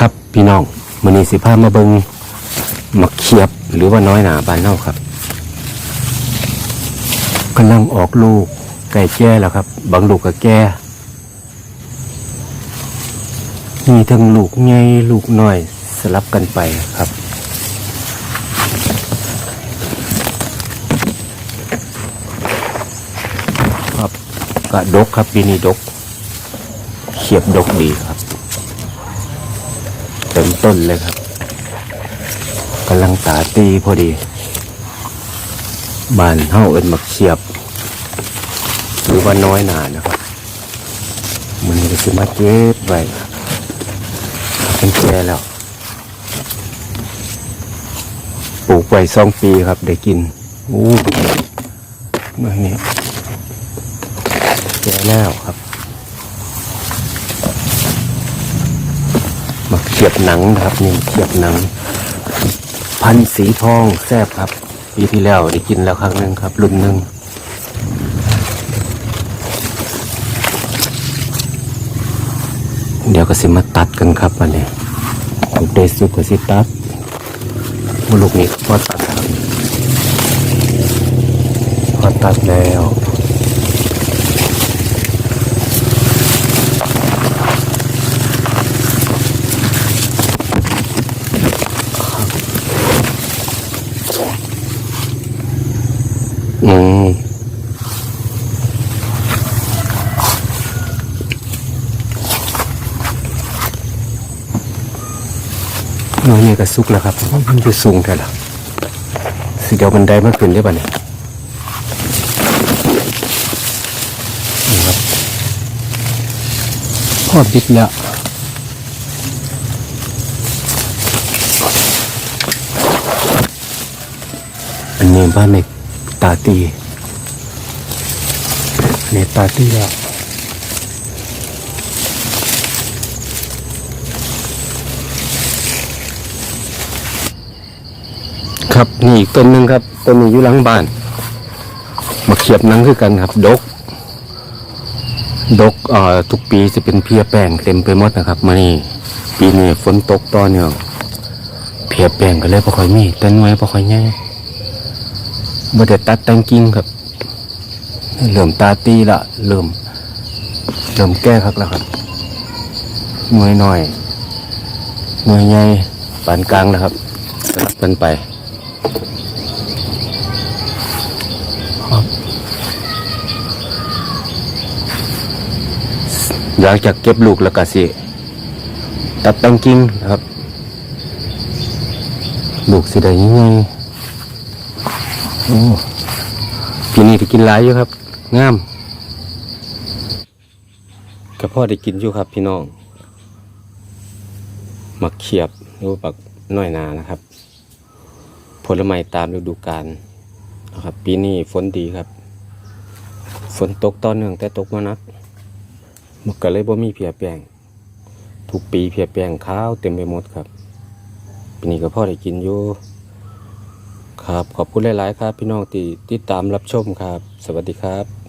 ครับพี่น้องมื้อนี้สิพามาเบิงมักเขียบหรือว่าน้อยหนาบานเฮาครับกำลังออกลูกไก่แก่แล้วครับ บางลูกก็แก่มีทั้งลูกใหญ่ลูกน้อยสลับกันไปครับครับกระดกครับปีนี้ดกเขียบดกดีครับ ต็มต้นเลยครับกำลังตาตีพอดี บานเฮาเอินมักเขียบ หรือว่าน้อยหนานะครับ มันจะมาเก็บไว้เป็นแก่แล้ว ปลูกไว้สองปีครับได้กินอู้เมื่อนี้แก่แล้วครับ มา เขียบหนังนะครับนี่เขียบหนัง พันสีทองแซ่บครับปีที่แล้วได้กินแล้วครั้งหนึ่งครับรุ่นหนึ่งเดี๋ยวก็สิมาตัดกันครับวันนี้ลูกได้สุกก็สิตัดมลูกนี้พอตัดครับพอตัดแล้ว น้อยนี่ก็สุกแล้วครับ มันจะสูงแท้ละสิเดียวบันไดมันขึ้นได้ป่ะเนี่ยนี่ครับพอดิบแล้วอันนี้บ้านในตาตีในตาตีแล้ว ครับนี่อีกต้นหนึ่งครับต้นนี้อยู่หลังบ้านมาเขียบนังคือกันครับ ดก ดกเอ่อทุกปีจะเป็นเพียแป้งเต็มไปหมดนะครับมานี่ปีนี้ฝนตกต่อเนื่องเพียแป้งก็เลยพอค่อยมีแต่หน่วยพอค่อยใหญ่บ่ได้ตัดแต่งกิ่งครับเริ่มตาตีละเริ่มเริ่มแก้ครับแล้วครับหน่วยหน้อยหน่วยใหญ่ปานกลางนะครับสลับกันไปครับ อยากจะเก็บลูกแล้วก็สิตัดแต่งกิ่งนะครับ ลูกสิได้ยังไงโอ้ปีนี้ได้กินหลายอยู่ครับงามกับพ่อได้กินอยู่ครับพี่น้องมักเขียบหรือปักน้อยนานะครับ ผลไม้ตามฤดูกาลนะครับ ปีนี้ฝนดีครับ ฝนตกต่อเนื่องแต่ตกมานัก มันก็เลยบ่มีเพียแปลงทุกปีเพียแปลงข้าวเต็มไปหมดครับปีนี้ก็พ่อได้กินอยู่ครับขอบคุณหลาย ๆ ครับ พี่น้องที่ติดตามรับชมครับ สวัสดีครับ